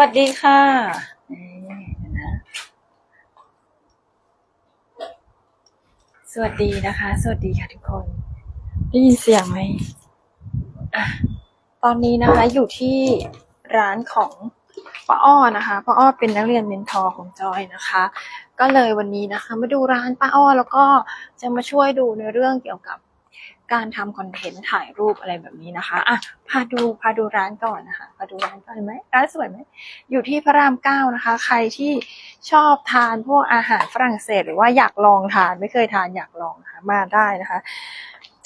วัสดีค่ะนะสวัสดีนะคะ สวัสดีค่ะทุกคน ได้ยินเสียงไหมอตอนนี้นะคะอยู่ที่ร้านของป้าอ้อนะคะป้าอ้อเป็นนักเรียนเมนทอร์ของจอยนะคะ ก็เลยวันนี้นะคะ มาดูร้านป้าอ้อแล้วก็จะมาช่วยดูในเรื่องเกี่ยวกับ การทำคอนเทนต์ถ่ายรูปอะไรแบบนี้นะคะอะพาดูพาดูร้านก่อนนะคะพาดูร้านก่อนไหมร้านสวยไหมอยู่ที่พระรามเก้านะคะ ใครที่ชอบทานพวกอาหารฝรั่งเศส หรือว่าอยากลองทานไม่เคยทานอยากลองนะคะมาได้นะคะ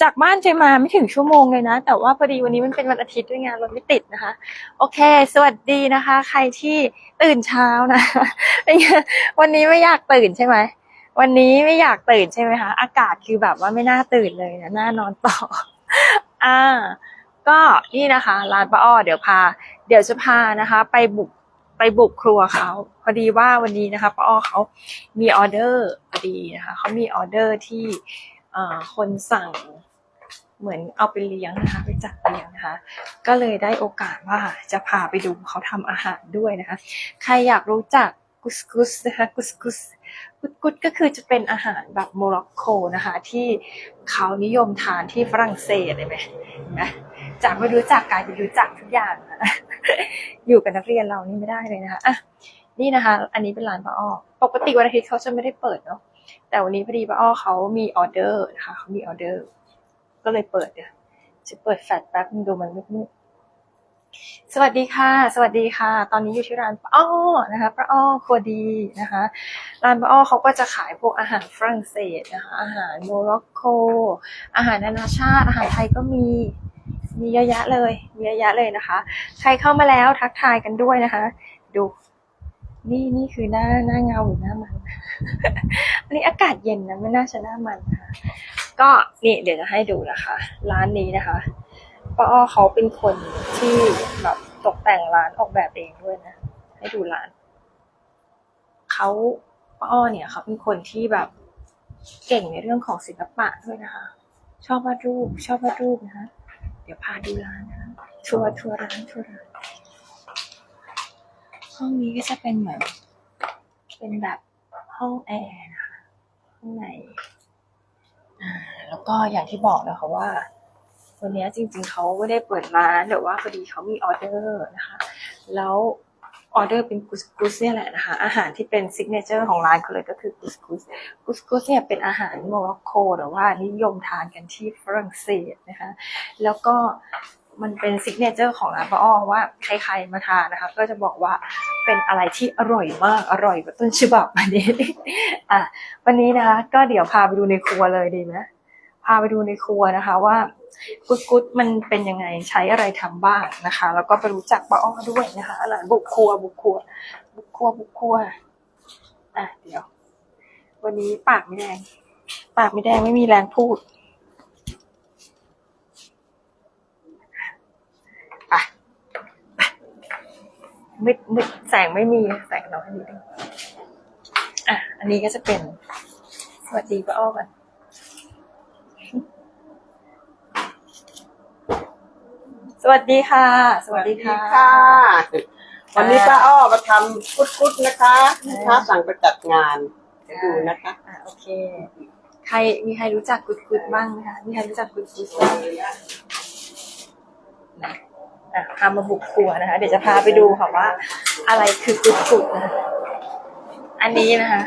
จากบ้านเจมาไม่ถึงชั่วโมงเลยนะ แต่ว่าพอดีวันนี้มันเป็นวันอาทิตย์ด้วยไงรถไม่ติดนะคะ โอเค สวัสดีนะคะ ใครที่ตื่นเช้านะวันนี้ไม่อยากตื่นใช่ไหม วันนี้ไม่อยากตื่นใช่ไหมคะ อากาศคือแบบว่าไม่น่าตื่นเลยนะน่านอนต่อ อ่า ก็นี่นะคะร้านป้าอ้อเดี๋ยวพา เดี๋ยวจะพานะคะ ไปบุกไปบุกครัวเขาพอดีว่าวันนี้นะคะป้าอ้อเขามีออเดอร์พอดีนะคะเขามีออเดอร์ที่เอ่อคนสั่งเหมือนเอาไปเลี้ยงนะคะ ไปจัดเลี้ยงนะคะ ก็เลยได้โอกาสว่าจะพาไปดูเขาทำอาหารด้วยนะคะ ใครอยากรู้จัก กุสกุสนะคะกุสกุสกุสกุสก็คือจะเป็นอาหารแบบโมร็อกโกนะคะ ที่เขานิยมทานที่ฝรั่งเศสเลยไหมนะจากไม่รู้จักกลายเป็นรู้จักทุกอย่างนะอยู่กับนักเรียนเรานี่ไม่ได้เลยนะคะอะนี่นะคะ อันนี้เป็นร้านป้าอ้อปกติวันอาทิตย์เขาจะไม่ได้เปิดเนาะแต่วันนี้พอดีป้าอ้อเขามีออเดอร์นะคะเขามีออเดอร์ ก็เลยเปิดเดี๋ยจะเปิดแฟลชแป๊บนึงดูมันมืดๆ สวัสดีค่ะ สวัสดีค่ะ ตอนนี้อยู่ที่ร้านป้าอ้อนะคะป้าอ้อครัวดีนะคะ ร้านป้าอ้อเขาก็จะขายพวกอาหารฝรั่งเศสนะคะ อาหารโมร็อกโก อาหารนานาชาติ อาหารไทยก็มี มีเยอะแยะเลย มีเยอะแยะเลยนะคะ ใครเข้ามาแล้วทักทายกันด้วยนะคะ ดู นี่นี่คือหน้าหน้าเงาหรือหน้ามัน อันนี้อากาศเย็นนะไม่น่าจะหน้ามันนะคะ ก็นี่เดี๋ยวจะให้ดูนะคะ ร้านนี้นะคะ ป้าอ้อเขาเป็นคนที่แบบตกแต่งร้านออกแบบเองด้วยนะ ให้ดูร้าน เขาป้าอ้อเนี่ยเขาเป็นคนที่แบบเก่งในเรื่องของศิลปะด้วยนะคะ ชอบวาดรูป ชอบวาดรูปนะคะ เดี๋ยวพาดูร้านนะคะทัวร์ทัวร์ร้านทัวร์ร้านห้องนี้ก็จะเป็นเหมือน เป็นแบบห้องแอร์นะคะข้างในอ่าแล้วก็อย่างที่บอกนะคะว่า วันนี้จริงๆเขาไม่ได้เปิดร้านแต่ว่าพอดีเขามีออเดอร์นะคะ แล้วออเดอร์เป็นกุสกุสเนี่ยแหละนะคะ อาหารที่เป็นซิกเนเจอร์ของร้านเขาเลยก็คือกุสกุสกุสกุสเนี่ยเป็นอาหารโมร็อกโกแต่ว่านิยมทานกันที่ฝรั่งเศสนะคะ แล้วก็มันเป็นซิกเนเจอร์ของร้านป้าอ้อว่าใครๆมาทานนะคะ ก็จะบอกว่าเป็นอะไรที่อร่อยมากอร่อยกว่าต้นฉบับอันนี้อะวันนี้นะคะก็เดี๋ยวพาไปดูในครัวเลยดีไหม พาไปดูในครัวนะคะว่ากุ๊ดกุ๊ดมันเป็นยังไงใช้อะไรทำบ้างนะคะ แล้วก็ไปรู้จักป้าอ้อด้วยนะคะร้านบุกครัวบุกครัว บุกครัวบุกครัวอะเดี๋ยว วันนี้ปากไม่แดง ปากไม่แดงไม่มีแรงพูดไปไปมืดมืดแสงไม่มีแสงน้อยนิดนึงอะ อันนี้ก็จะเป็น สวัสดีป้าอ้อกัน สวัสดีค่ะ สวัสดีค่ะ วันนี้ป้าอ้อมาทำกุดกุดๆนะคะลูกค้าสั่งไปจัดงานจะดูนะคะอะโอเค ใครมีใครรู้จักกุดกุดบ้างไหมคะมีใครรู้จักกุดกุดบ้างนะอะพามาบุกครัวนะคะ เดี๋ยวจะพาไปดูค่ะว่า อะไรคือกุดกุดนะคะอันนี้นะคะ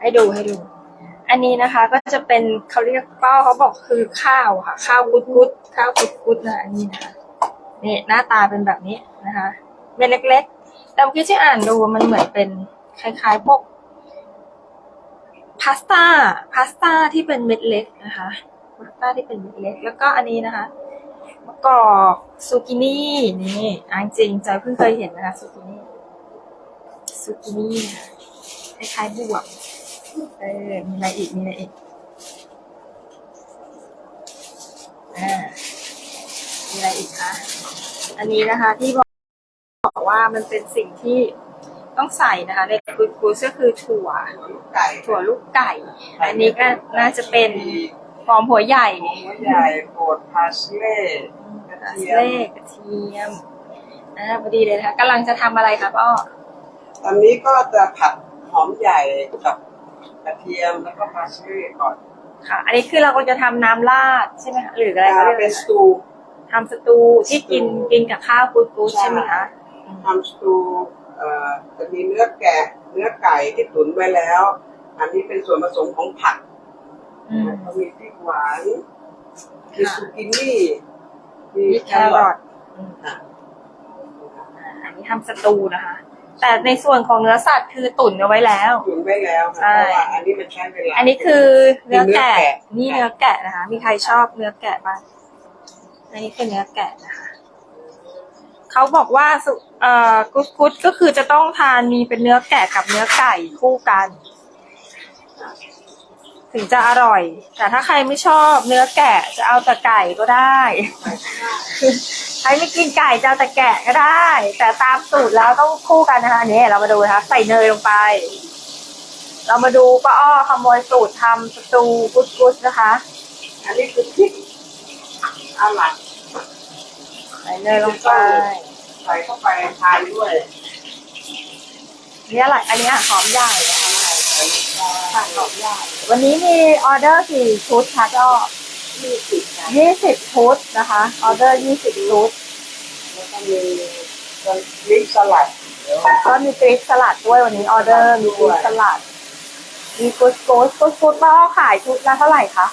ให้ดูให้ดู อันนี้นะคะก็จะเป็นเขาเรียกเป้าเขาบอกคือข้าวค่ะ ข้าวกุดกุดข้าวกุดกุดนะอันนี้นะคะนี่หน้าตาเป็นแบบนี้นะคะเม็ดเล็กๆแต่เมื่อกี้ที่อ่านดูมันเหมือนเป็นคล้ายๆพวกพาสต้าพาสต้าที่เป็นเม็ดเล็กนะคะพาสต้าที่เป็นเม็ดเล็ก แล้วก็อันนี้นะคะมะกอกซูกินี่นี่อันจริงใจเพิ่งเคยเห็นนะคะซูกินี่ซูกินี่คล้ายๆบวบ เออ มีอะไรอีก มีอะไรอีก อ่า มีอะไรอีกคะ อันนี้นะคะที่บอกบอกว่ามันเป็นสิ่งที่ต้องใส่นะคะในกุยกุยก็คือถั่วไก่ถั่วลูกไก่ อันนี้ก็น่าจะเป็นหอมหัวใหญ่หัวใหญ่โกดพาสเล่กระกระเทีเทียยมมกระเทียมอ่าพอดีเลยนะคะกำลังจะทำอะไรคะป้าอ้อตอนนี้ก็จะผัดหอมใหญ่กับ กระเทียมแล้วก็พาสลีย์ก่อนค่ะ อันนี้คือเราก็จะทำน้ำราดใช่ไหมคะหรืออะไรคะอ่าเป็นสตูทำสตูที่กินกินกับข้าวกูดกูดใช่ใช่ไหมคะทำสตูเอ่อจะมีเนื้อแกะเนื้อไก่ที่ตุ๋นไว้แล้ว อันนี้เป็นส่วนผสมของผักอืม ก็มีพริกหวานมีซูกินี่มีมีแคแครรออททอืมอะอ่าอันนี้ทำสตูนะคะ แต่ในส่วนของเนื้อสัตว์คือตุ๋นเอาไว้แล้วตุ๋นไว้แล้วค่ะใช่เพราะว่าอันนี้มันใช้เวลา อันนี้คือเนื้อแกะเนื้อแกะนี่เนื้อแกะนะคะ มีใครชอบเนื้อแกะบ้างอันนี้คือเนื้อแกะนะคะ เขาบอกว่าสุเอ่อกุสกุสก็คือจะต้องทานมีเป็นเนื้อแกะกับเนื้อไก่คู่กัน ถึงจะอร่อย แต่ถ้าใครไม่ชอบเนื้อแกะจะเอาแต่ไก่ก็ได้ใครไม่กินไก่จะเอาแต่แกะก็ได้ แต่ตามสูตรแล้วต้องคู่กันนะคะอันนี่เรามาดูนะคะใส่เนยลงไป เรามาดูป้าอ้อขโมยสูตรทำสตูกุสกุสนะคะ อันนี้คือพริกอาหลัดใส่เนยลงไป ใส่เข้าไปทานด้วยนี่อะไรอันนี้อะหอมใหญ่นะคะ ค่ะหอมใหญ่วันนี้มีออเดอร์กี่ชุดคะก็ยี่สิบนะยี่สิบชุดนะคะ ออเดอร์ยี่สิบชุดแล้วก็มีพริกสลัดเดี๋ยวก็มีกรีกสลัดด้วยวันนี้ออเดอร์มีกรีกสลัด มีกุสกุสกุสกุสป้าอ้อขายชุดละเท่าไหร่คะ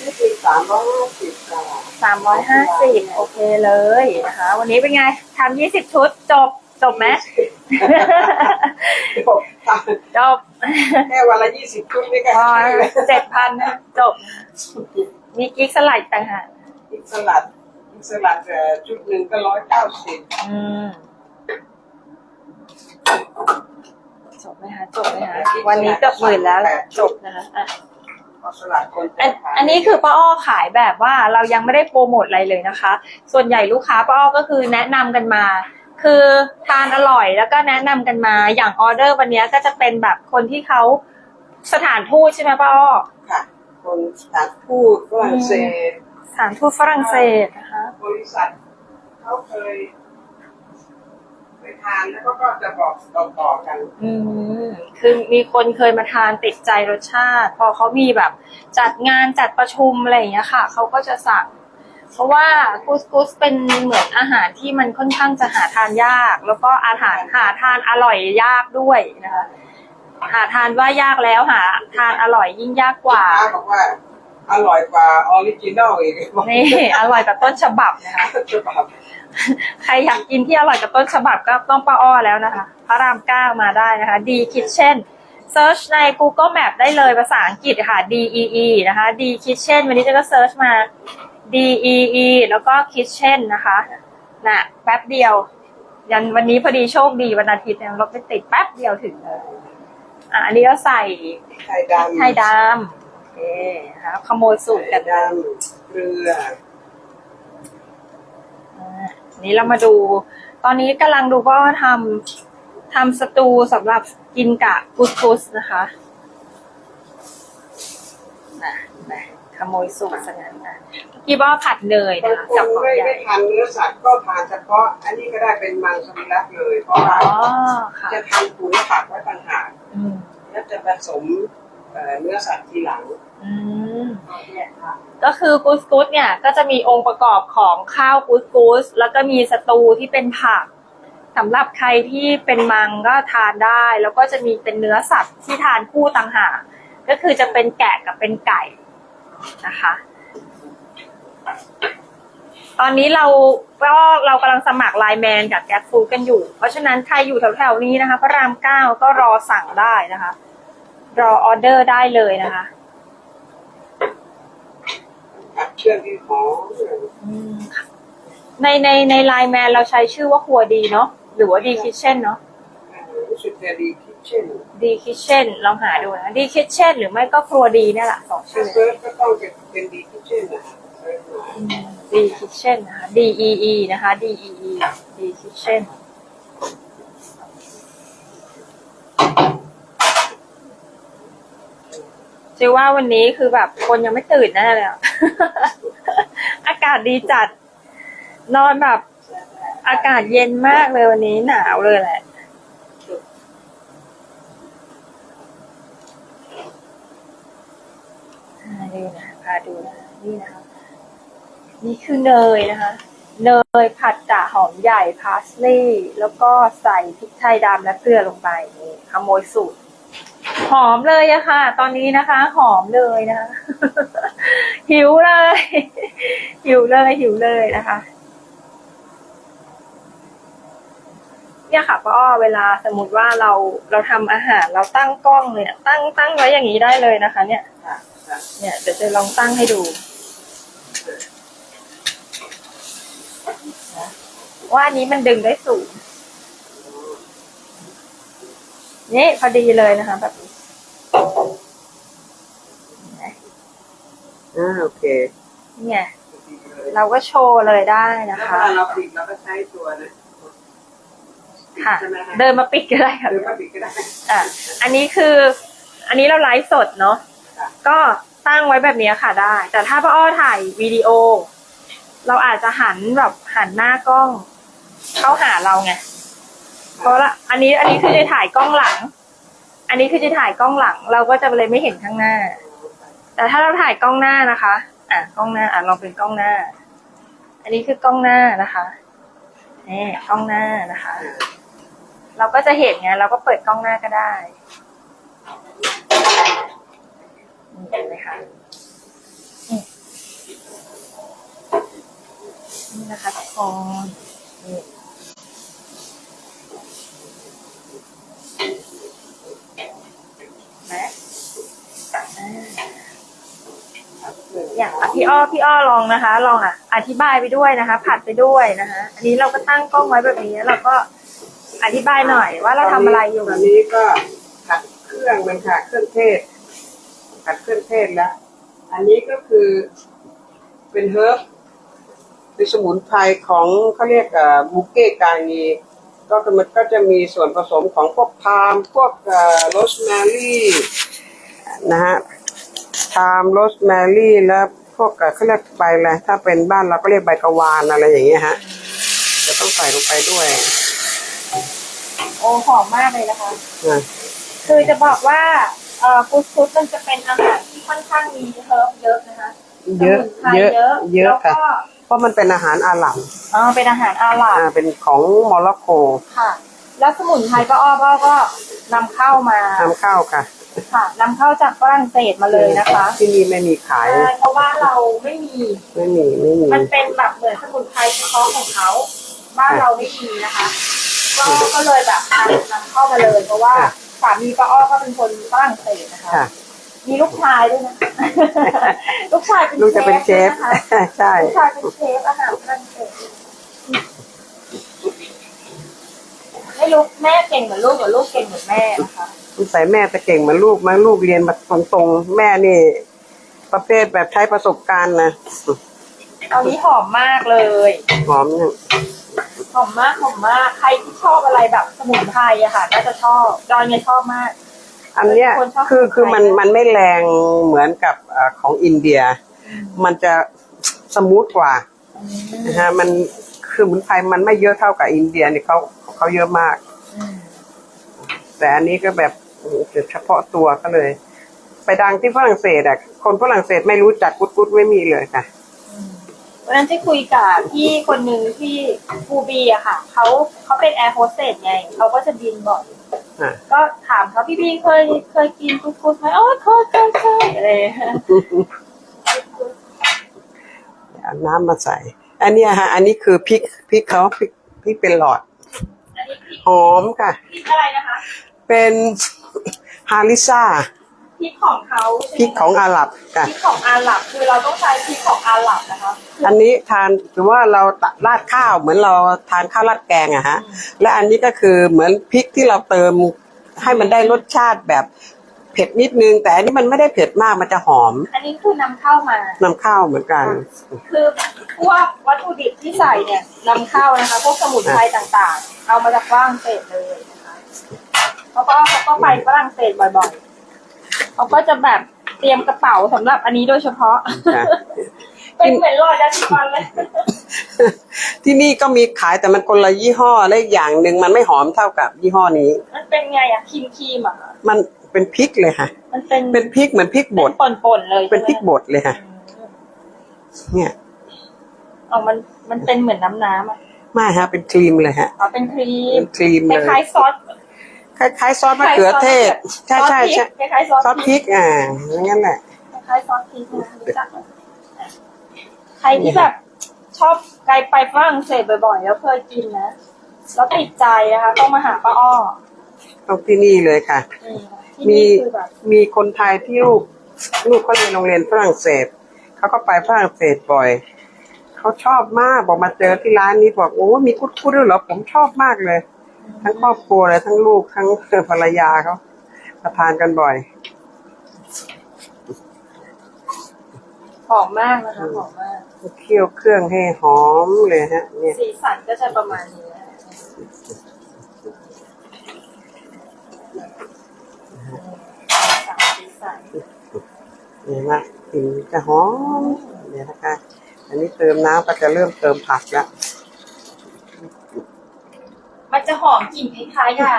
นี่คือสามร้อยห้าสิบค่ะสามร้อยห้าสิบโอเคเลยนะคะ วันนี้เป็นไงทำยี่สิบชุดจบ จบไหมจบค่ะจบแค่วันละยี่สิบชุดนี่ก็พอเจ็ดพันจบ มีกิ๊กสลัดต่างหากพริกสลัดพริกสลัดเอ่อชุดหนึ่งก็ร้อยเก้าสิบอืมจบไหมคะจบไหมคะวันนี้เกือบหมื่นแล้วจบนะคะอะพอสลัดคนอันอันนี้คือป้าอ้อขายแบบว่าเรายังไม่ได้โปรโมทอะไรเลยนะคะ ส่วนใหญ่ลูกค้าป้าอ้อก็คือแนะนำกันมา คือทานอร่อยแล้วก็แนะนำกันมาอย่างออเดอร์วันนี้ก็จะเป็นแบบคนที่เขาสถานทูตใช่ไหมป้าอ้อค่ะ คนสถานทูตฝรั่งเศสสถานทูตฝรั่งเศสนะคะบริษัทเขาเคยไปทานแล้วก็ก็จะบอกต่อๆกัน อืมคือมีคนเคยมาทานติดใจรสชาติ พอเขามีแบบจัดงานจัดประชุมอะไรอย่างเงี้ยค่ะเขาก็จะสั่ง เพราะว่ากุสกุสเป็นเหมือนอาหารที่มันค่อนข้างจะหาทานยาก แล้วก็อาหารหาทานอร่อยยากด้วยนะคะหาทานว่ายากแล้วหา ทานอร่อยยิ่งยากกว่า ป้าบอกว่าอร่อยกว่าออริจินอลอีกบอกนี่ อร่อยกับต้นฉบับนะคะ จะแบบใครอยากกินที่อร่อยกับต้นฉบับก็ต้องป้าอ้อแล้วนะคะ พระรามเก้ามาได้นะคะ D Kitchen Search ใน Google Map ได้เลยภาษาอังกฤษค่ะ D E E นะคะ D Kitchen วันนี้จะก็ search มา D E E แล้วก็ Kitchen นะคะนะแป๊บเดียว ยันวันนี้พอดีโชคดีวันอาทิตย์เนี่ยรถไม่ติดแป๊บเดียวถึงเลยอะอันนี้ก็ใส่ไข่ดำไทยดำโอเคนะคะขโมยสูตรไข่กันดำเกลืออ่าอันนี้เรามาดู ตอนนี้กำลังดูว่าทำทำสตูสำหรับกินกะกุสกุสนะคะ นะนะขโมยสูตรซะงั้นนะเมื่อกี้ว่าผัดเนยบางนะคะคกับนหอมไม่ใหญ่ไม่ทานเนื้อสัตว์ก็ทานเฉพาะ อันนี้ก็ได้เป็นมังสวิรัตเลย เพราะอ๋ว่าอค่ะจะทำปุ๋ยผักไว้ต่างหากอืมแล้วจะผสมเอ่อเนื้อสัตว์ทีหลังอืม เนี่ยค่ะก็คือกุสกุสเนี่ยก็จะมีองค์ประกอบของข้าวกุสกุสแล้วก็มีสตูที่เป็นผักสำหรับใครที่เป็นมังก็ทานได้ แล้วก็จะมีเป็นเนื้อสัตว์ที่ทานคู่ต่างหาก ก็คือจะเป็นแกะกับเป็นไก่นะคะ ตอนนี้เราก็เรากำลังสมัครไลน์แมนกับแก๊สฟูดกันอยู่ เพราะฉะนั้นใครอยู่แถวๆนี้นะคะพระรามเก้าก็รอสั่งได้นะคะ รอออเดอร์ได้เลยนะคะผัดเชื่อมที่หอมอืมค่ะในในในไลน์แมนเราใช้ชื่อว่าครัวดีเนาะหรือว่าดีคิ t เช่นเนาะเอ่อ รู้สึกจะดีคิทเช่นดีคิ t เช่นลองหาดูนะดีคิ t เช่นหรือไม่ก็ครัวดีเนี่ยแหละสองชื่ถ้าอเซิร์ชก็ต้องเป็นเป็นดีคิทเช่นนะเซิร์ชมาดีคิ t เช่นนะคะ D E E นะคะ D E E ดีคิ t เช่นเชื่อว่าวันนี้คือแบบคนยังไม่ตื่นแน่เลยอะ อากาศดีจัด นอนแบบ อากาศเย็นมากเลยวันนี้หนาวเลยแหละ นี่นะพาดูนะนี่นะคะนี่คือเนยนะคะ เนยผัดกะหอมใหญ่พาสลีย์แล้วก็ใส่พริกไทยดำและเกลือลงไปนี่ขโมยสูตรหอมเลยอะค่ะ ตอนนี้นะคะ หอมเลยนะคะหิวเลย หิวเลยหิวเลยนะคะ เนี่ยค่ะป้าอ้อเวลาสมมติว่าเราเราทำอาหารเราตั้งกล้องเลยเนี่ยตั้งตั้งไว้อย่างนี้ได้เลยนะคะ เนี่ยเนี่ยเดี๋ยวจะลองตั้งให้ดูนะว่าอันนี้มันดึงได้สูงนี่พอดีเลยนะคะแบบนี้อ่าโอเคเนี่ยเราก็โชว์เลยได้นะแล้วเวคะ ลาเราปิดเราก็ใช้ตัวนะค่ะ ใช่ไหมคะเดินมาปิดก็ได้ค่ะหรือว่าปิดก็ได้อะอันนี้คือ อันนี้เราไลฟ์สดเนาะค่ะ ก็ตั้งไว้แบบนี้ค่ะได้ แต่ถ้าป้าอ้อถ่ายวิดีโอ เราอาจจะหันแบบหันหน้ากล้อง เข้าหาเราไงเพราะละอันนี้อันนี้คือจะถ่ายกล้องหลัง อันนี้คือจะถ่ายกล้องหลัง เราก็จะเลยไม่เห็นข้างหน้า แต่ถ้าเราถ่ายกล้องหน้านะคะ อะกล้องหน้าอะลองเป็นกล้องหน้า อันนี้คือกล้องหน้านะคะนี่กล้องหน้านะคะ เราก็จะเห็นไงเราก็เปิดกล้องหน้าก็ได้ เห็นไหมคะนี่นี่นะคะทุกคนนี่นะอ่าอย่างพี่อ้อพี่อ้อลองนะคะ ลองอะ อธิบายไปด้วยนะคะ ผัดไปด้วยนะคะ อันนี้เราก็ตั้งกล้องไว้แบบนี้เราก็อธิบายหน่อยว่าเราทำอะไรอยู่ตอนนี้ก็ผัดเครื่องมันค่ะเครื่องเทศ ผัดเครื่องเทศแล้ว อันนี้ก็คือเป็นเฮิร์บเป็นสมุนไพรของเขาเรียกเอ่อบุกเก้กางีก็คือมันก็จะมีส่วนผสมของพวกพาล์มพวกโรสแมรี่อ rosemary นะฮะพาล์มโรสแมรี่แล้วพวกเอ่อเขาเรียกใบอะไรถ้าเป็นบ้านเราก็เรียกใบกะวานอะไรอย่างเงี้ยฮะจะต้องใส่ลงไปด้วย โอ้หอมมากเลยนะคะนะคือจะบอกว่า เอ่อฟุตฟุตมันจะเป็นอาหารที่ค่อนข้างมีเฮิร์บเยอะนะคะเยอะ สมุนไพรเยอะ เยอะเยอะแล้วค่ะ ก็เพราะมันเป็นอาหารอาหรับอ๋อเป็นอาหารอาหรับ อ่าเป็นของโมร็อกโกค่ะ แล้วสมุนไพรก็อ้อก็ก็นำเข้ามาทำข้าวค่ะค่ะนำเข้าจากฝรั่งเศสมาเลยนะคะที่นี่ไม่มีขาย ใช่เพราะว่าเราไม่มี ไม่มีไม่มี มันเป็นแบบเหมือนสมุนไพรเฉพาะของเขาบ้านเราไม่มีนะคะ ก็ก็เลยแบบนำนำเข้ามาเลย เพราะว่า สามีป้าอ้อก็เป็นคนฝรั่งเศสนะคะ ค่ะ มีลูกชายด้วยนะ ลูกชายเป็นลูกจะเป็นเชฟด้วยนะคะใช่ ลูกชายเป็นเชฟอาหารฝรั่งเศสไม่รู้แม่เก่งเหมือนลูกหรือลูกเก่งเหมือนแม่นะคะคุณใส่แม่จะเก่งเหมือนลูกไหมาลูกเรียนมาตรงๆ แม่นี่ ประเภทแบบใช้ประสบการณ์นะตอนนี้หอมมากเลย หอมเนี่ย หอมมากหอมมากใครที่ชอบอะไรแบบสมุนไพรอะค่ะน่าจะชอบจอยเนี่ยชอบมาก อันเนี้ยคนชอบคือคือมันสมุนไพรมันไม่แรงเหมือนกับเอ่อของอินเดีย มันจะสมูทกว่านะฮะมันคือสมุนไพรมันไม่เยอะเท่ากับอินเดียนี่เขาเขาเยอะมากอืมแต่อันนี้ก็แบบเฉพาะตัวก็เลย ไปดังที่ฝรั่งเศสอะคนฝรั่งเศสไม่รู้จักกุดกุดไม่มีเลยค่ะ วันนั้นที่คุยกับพี่คนหนึ่งที่ฟูบีอะค่ะเขาเขาเป็นแอร์โฮสเตสไงเขาก็จะบินบ่อยอะ ก็ถามเขาพี่บีเคยเคยกินกุสกุสไหมอ๋อเคยเคยเคยอะไรอย่างเงี้ยเอาน้ำมาใส่ อันเนี้ยฮะ อันนี้คือพริกพริกเขาพริกพริกเป็นหลอด อันนี้พริกหอมค่ะ พริกอะไรนะคะ เป็น ฮาริซ่าพ ริกของเขาพริกของอาหรับพค่ะริกของอาหรับคือเราต้องใช้พริกของอาหรับนะคะอันนี้ทานหรือว่าเราตะราดข้าวเหมือนเราทานข้าวราดแกงอะฮะ และอันนี้ก็คือเหมือนพริกที่เราเติมให้มันได้รสชาติแบบเผ็ดนิดนึง แต่อันนี้มันไม่ได้เผ็ดมากมันจะหอมอันนี้คือนำเข้ามา นำข้าวเหมือนกัน คือพวกวัตถุดิบที่ใส่เนี่ยนำเข้านะคะ พวกสมุนไพรต่างๆ เอามาจากฝรั่งเศสเลยนะคะเพราะว่าเขาก็ไปฝรั่งเศสบ่อยๆ เขาก็จะแบบเตรียมกระเป๋าสำหรับอันนี้โดยเฉพาะค่ะไปเป็นเหมือนหลอดยาสีฟันเลยที่นี่ก็มีขายแต่มันคนละยี่ห้อและอีกอย่างหนึ่งมันไม่หอมเท่ากับยี่ห้อนี้ มันเป็นไงอะครีมครีมๆอะมันเป็นพริกเลยค่ะ มันเป็นเป็นพริกเหมือนพริกบดเป็นป่นๆเลยเป็นพริกใช่ไหมบดเลยค่ะอืมเนี่ยเอามันมันเป็นเหมือนน้ำน้ำๆอะไม่ฮะเป็นครีมเลยฮะอ๋อเป็นครีเป็มนครีมคเลย ล้ายๆซอส คล้ายๆซอสมะเขือเทศ ใช่ใช่ใช่คล้ายๆซอสซอสพริกอ่าอย่างนั้นแหละคล้ายๆซอสพริกนะรู้จักไหมใครที่แบบชอบไกลไปฝรั่งเศสบ่อยๆ แล้วเคยกินนะแล้วติดใจนะคะต้องมาหาป้าอ้อต้องที่นี่เลยค่ะอืมที่มีนี่คือแบบมีคนไทยที่ลูกลูกเขาเรียนโรงเรียนฝรั่งเศสเขาก็ไปฝรั่งเศสบ่อยเขาชอบมากบอกมาเจอที่ร้านนี้บอกโอ้มีคุดคุดด้วยเหรอผมชอบมากเลย ทั้งครอบครัวเลยทั้งลูกทั้งภรรยาเขามาทานกันบ่อยหอมมากนะคะหอมมากเคี่ยวเครื่องให้หอมเลยฮะ เนี่ยสีสันก็จะประมาณนี้นะคะสีสันนี่นะกลิ่นจะหอมเนี่ยนะคะ อันนี้เติมน้ำก็จะเริ่มเติมผักแล้ว มันจะหอมกลิ่นคล้ายๆกับ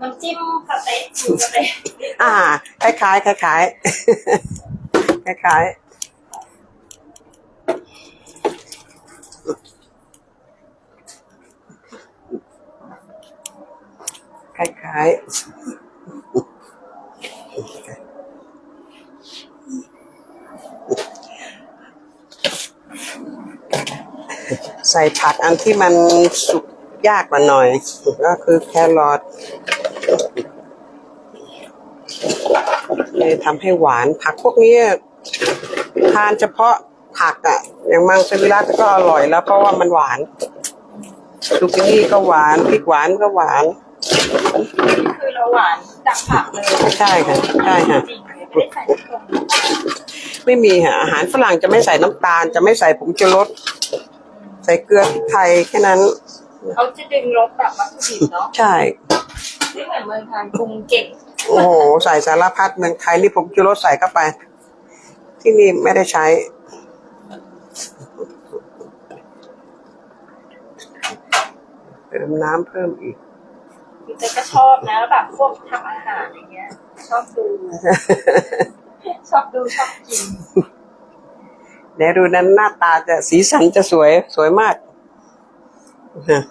น้ำจิ้มสเต็กหมูสเต็กอ่า คล้ายๆคล้ายๆคล้ายๆคล้ายๆใส่ผักอันที่มันสุก ยากกว่าหน่อย ก็คือแครอทเลยทำให้หวานผักพวกนี้ทานเฉพาะผักอะ่ะ อย่างมังสวิรัตก็อร่อยแล้วเพราะว่ามันหวานลูกนี่ก็หวานพริกหวานก็หวานคือเราหวานจากผักเลยใช่ค่ะใช่ค่ะจริงๆไม่ได้ใส่น้ำตาลไม่มีค่ะอาหารฝรั่งจะไม่ใส่น้ำตาล จะไม่ใส่ผงชูรสใส่เกลือพริกไทยแค่นั้น เขาจะดึงรสแบบวัตถุดิบเนาะใช่ ไม่เหมือนเมืองไทยปรุงเก่งโอ้โห ใส่สารพัดเมืองไทยนี่ผงชูรสใส่เข้าไป ที่นี่ไม่ได้ใช้ เติมน้ำเพิ่มอีกคือเจ๊ก็ชอบนะแบบพวกทำอาหารอย่างเงี้ย ชอบดู ชอบดูชอบกิน เดี๋ยวดูนั้นหน้าตาจะสีสันจะสวยสวยมากฮัลโหล เนี่ย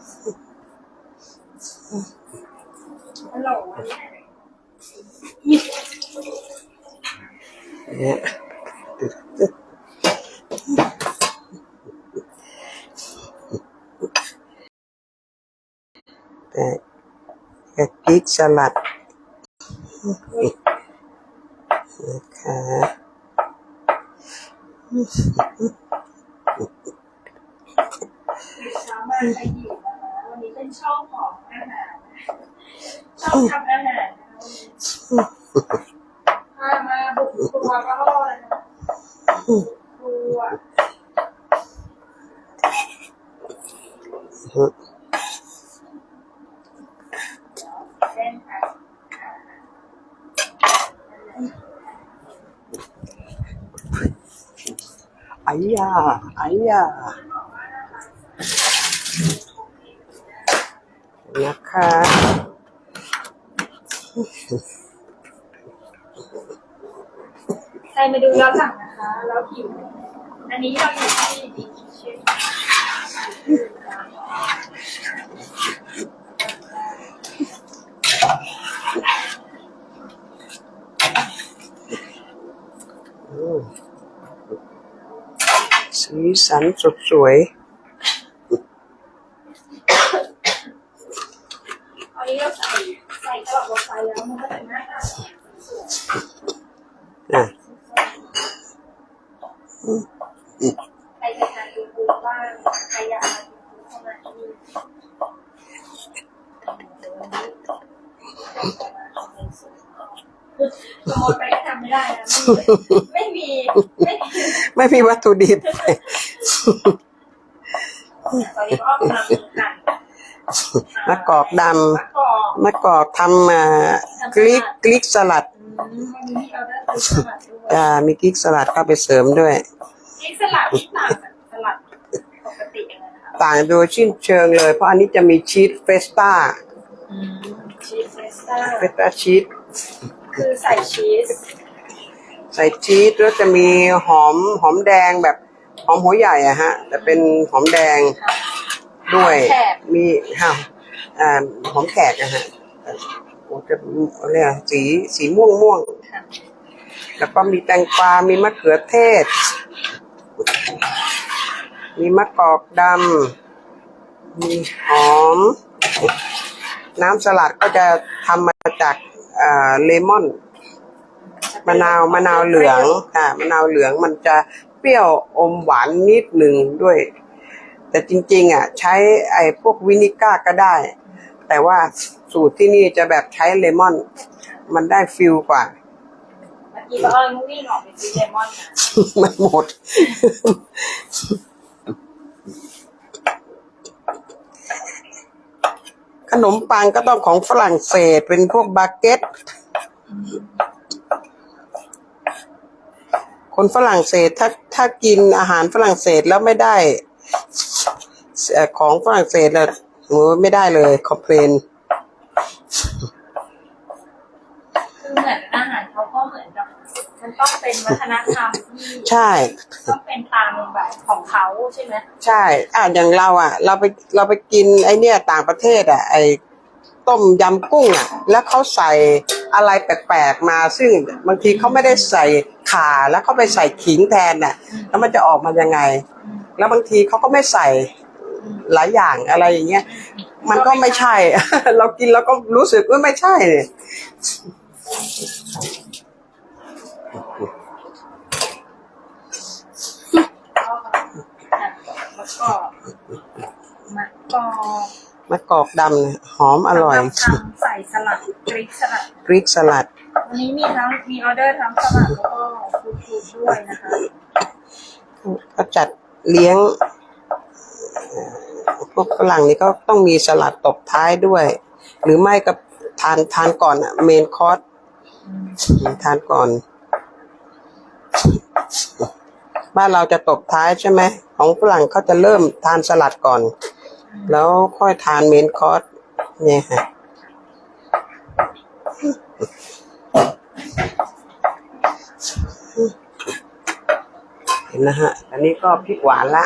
แต่แค่พริกสลัดนะคะ เช้ามาไปหิวนะคะวันนี้เป็นช่องของอาหารช่อบทำอาหารนะคะพามาบุกครัวก็รอดนะคะครัวเส้นค่ะไอ้ยาไอ้ยานะคะ ใครมาดูย้อนหลังนะคะ แล้วหิว อันนี้เราอยู่ที่ดีคิเช่นอืมสีสันสดสวย อันนี้เราใส่ใส่ตลอดลงไปแล้วมันก็จะหน้าตาสวย อะ ใครจะทานดูดูบ้างใครอยากมาดูดูเข้ามาที่นี่ขโมยไปก็ทำไม่ ได้นะไม่มีไม่มีไม่มีวัตถุดิบตอนนี้ก็กำลังหั่นมะกอกดมะกอกำมะกอกทำอ่ากลิกกลิกสลัดอืมวันนี้เราได้ซื้อสลัดด้วยอ่ามีกลิกสลัดเข้าไปเสริมด้วยเชีสสลัดที่ต่างจากสลัดปกติยังไงนะคะต่างโดยชิ้นเชิงเลย เพราะอันนี้จะมีชีสเฟสต้าชีสเฟสต้าเฟสต้าชีสคือใส่ชีส ใส่ชีสแล้วจะมีหอมหอมแดงแบบหอมหัวใหญ่อะฮะ แต่เป็นหอมแดงค่ะด้วยแขกมีค่ะอ่าหอมแขกอะฮะโอ้จะอะไรอะสีสีม่วงม่วงค่ะแล้วก็มีแตงกวา มีมะเขือเทศ มีมะกอกดำ มีหอม น้ำสลัดก็จะทำมาจากอ่าเลมอน มะนาวมะนาวเหลืองค่ะมะนาวเหลืองมันจะเปรี้ยวอมหวานนิดหนึ่งด้วย แต่จริง ๆ อะ ใช้ไอ้พวกวินิก้าก็ได้ แต่ว่าสูตรที่นี่จะแบบใช้เลมอน มันได้ฟิลกว่าเมื่อกี้ป้าอ้อยวิ่งออกไปซื้อเลมอนมามันหมด ขนมปังก็ต้องของฝรั่งเศสเป็นพวกบาเก็ต คนฝรั่งเศสถ้าถ้ากินอาหารฝรั่งเศสแล้วไม่ได้เอ่อของฝรั่งเศสแล้วโอ้ไม่ได้เลยคอมเพลนคือเหมือนอาหารเขาก็เหมือนกับมันต้องเป็นวัฒนธรรมที่ใช่ต้องเป็นตามแบบของเขาใช่ไหมใช่ อะอย่างเราอะ เราไปเราไปกินไอเนี่ยต่างประเทศอะไอ ต้มยำกุ้งอะ แล้วเขาใส่อะไรแปลกๆมา ซึ่งบางทีเขาไม่ได้ใส่ข่าแล้วเขาไปใส่ขิงแทนน่ะ แล้วมันจะออกมายังไง แล้วบางทีเขาก็ไม่ใส่หลายอย่างอะไรอย่างเงี้ย มันก็ไม่ใช่ เรากินแล้วก็รู้สึกว่าไม่ใช่เนี่ยแล้วก็มะกอก มะกอกดำเนี่ยหอมอร่อยสำหบทำใส่สลัดกรีกสลัด พริกสลัด วันนี้มีทั้งมีออเดอร์ทั้งสลัดแล้วก็ฟูดฟูดด้วยนะคะก็จัดเลี้ยงเอ่อพวกฝรั่งนี่ก็ต้องมีสลัดตบท้ายด้วย หรือไม่ก็ทานทานก่อนอะเมนคอร์สทานก่อน บ้านเราจะตบท้ายใช่ไหม ของฝรั่งเขาจะเริ่มทานสลัดก่อน แล้วค่อยทานเมนคอร์สเนี่ยฮะเห็นนะฮะ อันนี้ก็พริกหวานละ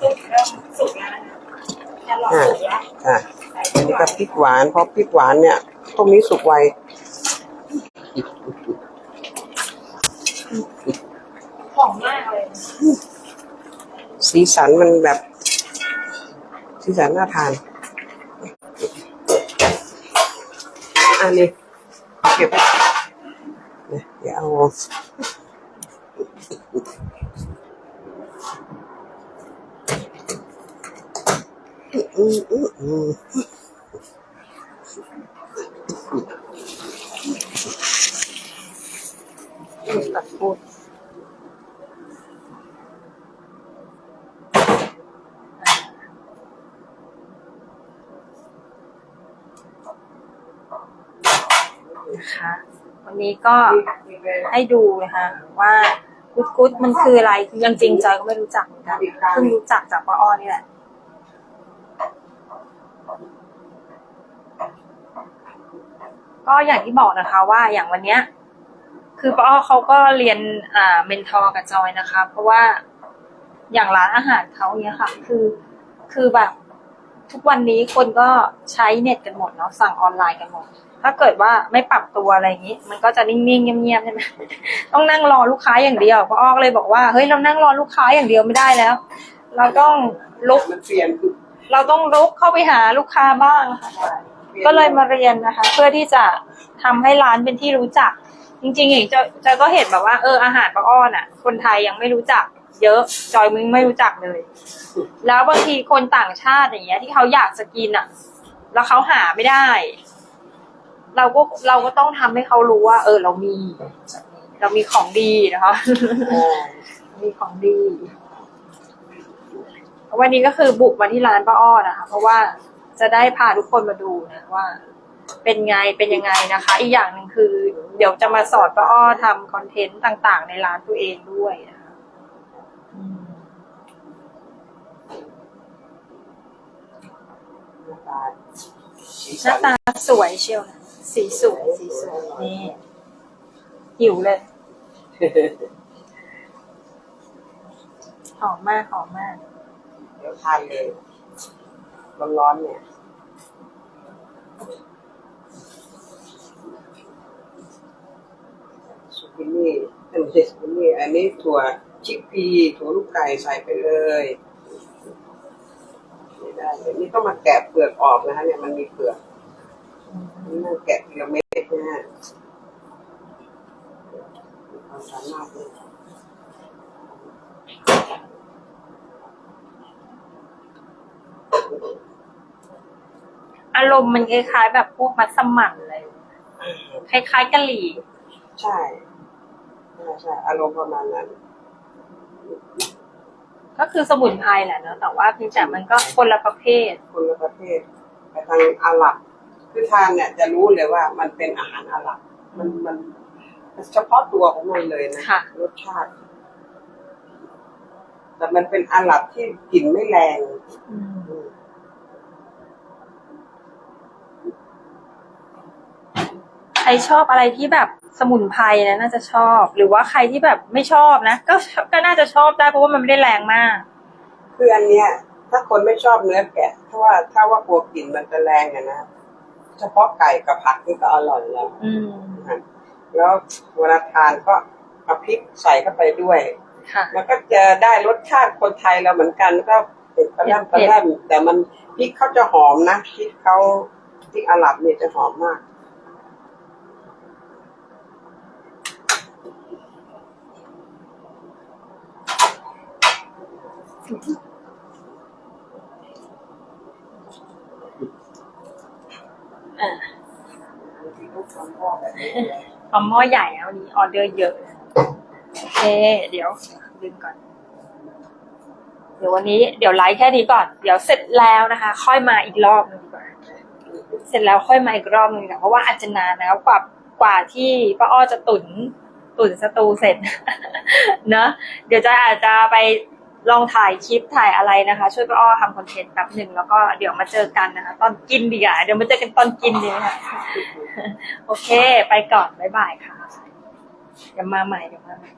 สุกเริ่มสุกแล้วนะคะแครอทสุกแล้วอะอันนี้ก็พริกหวาน เพราะพริกหวานเนี่ย ตรงนี้สุกไว หอมมากเลย สีสันมันแบบ สีสันน่าทาน อันนี้เก็บเดี๋ยเดี๋ยวเอาอืมอืมอืมตัดพูด นะคะ วันนี้ก็ให้ดูนะคะ ว่ากุดกุดมันคืออะไรคือยังจริงจอยก็ไม่รู้จักเหมือนกันเพิ่งรู้จักจากป้าอ้อนี่แหละก็อย่างที่บอกนะคะว่าอย่างวันเนี้ย คือป้าอ้อเขาก็เรียนอ่าเมนทอร์กับจอยนะคะ เพราะว่าอย่างร้านอาหารเขาเนี้ยค่ะ คือคือแบบทุกวันนี้คนก็ใช้เน็ตกันหมดเนาะสั่งออนไลน์กันหมด ถ้าเกิดว่าไม่ปรับตัวอะไรอย่างนี้ มันก็จะนิ่งๆเงียบๆใช่ไหมต้องนั่งรอลูกค้าอย่างเดียวป้าอ้อก็เลยบอกว่าเฮ้ยเรานั่งรอลูกค้าอย่างเดียวไม่ได้แล้ว เราต้องลุกมันเสี่ยนเราต้องลุกเข้าไปหาลูกค้าบ้างนะคะก็เลยมาเรียนนะคะ เพื่อที่จะทำให้ร้านเป็นที่รู้จัก จริงๆอย่างจอยจอยก็เห็นแบบว่าเอออาหารป้าอ้อนอะ คนไทยยังไม่รู้จัก เยอะจอยมึงไม่รู้จักเลย แล้วบางทีคนต่างชาติอย่างเงี้ยที่เขาอยากจะกินอะ แล้วเขาหาไม่ได้ เราก็เราก็ต้องทำให้เขารู้ว่า เออ เรามี เรามีของดีนะคะ มีของดี วันนี้ก็คือบุกมาที่ร้านป้าอ้อนะคะ เพราะว่าจะได้พาทุกคนมาดูนะว่า เป็นไงเป็นยังไงนะคะ อีกอย่างหนึ่งคือ เดี๋ยวจะมาสอนป้าอ้อทำคอนเทนต์ต่างๆ ในร้านตัวเองด้วยนะคะอืมหน้าตาสีหสัน้านตาสวยเชียวนะ สีสวยสีสวยนี่หิวเลยหอมมากหอมมาก เดี๋ยวทานเลยร้อนๆเนี่ยสุกินี่อันนี้สุกินี่อันนี้ถั่วชิคพีถั่วลูกไก่ใส่ไปเลยไม่ได้เลยนี่ต้องมาแกะเปลือกออกนะฮะเนี่ยมันมีเปลือก นี่มันแกะทีละเม็ดนะฮะมีความสามารถเลยอารมณ์มันคล้ายๆแบบพวกมัสมั่นเลย คล้ายๆกะหรี่ใช่ใช่ใช่อารมณ์ประมาณนั้น ก็คือสมุนไพรแหละเนอะแต่ว่าเพียงแต่มันก็คนละประเภทคนละประเภทแต่ทางอาหรับ คือทานเนี่ยจะรู้เลยว่ามันเป็นอาหารอาหรับมันมันเฉพาะตัวของมันเลยนะค่ะรสชาติ แต่มันเป็นอาหรับที่กลิ่นไม่แรงอืมอืมใครชอบอะไรที่แบบสมุนไพรนะน่าจะชอบ หรือว่าใครที่แบบไม่ชอบนะก็ก็น่าจะชอบได้เพราะว่ามันไม่ได้แรงมากคืออันเนี้ย ถ้าคนไม่ชอบเนื้อแกะถ้าว่าถ้าว่ากลัวกลิ่นมันจะแรงอะนะ เฉพาะไก่กับผักนี่ก็อร่อยแล้วอืมนะแล้วเวลาทานก็เอาพริกใส่เข้าไปด้วย ค่ะ มันก็จะได้รสชาติคนไทยเราเหมือนกันก็เผ็ดกระด้างกระด้างแต่มันพริกเขาจะหอมนะพริกเขาพริกอาหรับเนี่ยจะหอมมากอ่า เอหม้อใหญ่นะวันนี้ออเดอร์เยอะโอเคเดี๋ยวดึงก่อน เดี๋ยววันนี้เดี๋ยวไลฟ์แค่นี้ก่อน เดี๋ยวเสร็จแล้วนะคะ ค่อยมาอีกรอบหนึงดีกว่า เสร็จแล้วค่อยมาอีกรอบหนึงนะเพราะว่าอาจจะนานแล้วกว่ากว่าที่ป้าอ้อจะตุน ตุนสตูเสร็จเนอะเดี๋ยวจะอาจจะไป ลองถ่ายคลิปถ่ายอะไรนะคะ ช่วยป้าอ้อทำคอนเทนต์แป๊บหนึ่งแล้วก็เดี๋ยวมาเจอกันนะคะ ตอนกินดีกว่าเดี๋ยวมาเจอกันตอนกินดีค่ะ โอเค ไปก่อนบ๊ายบายค่ะเดี๋ยวมาใหม่เดี๋ยวมาใหม่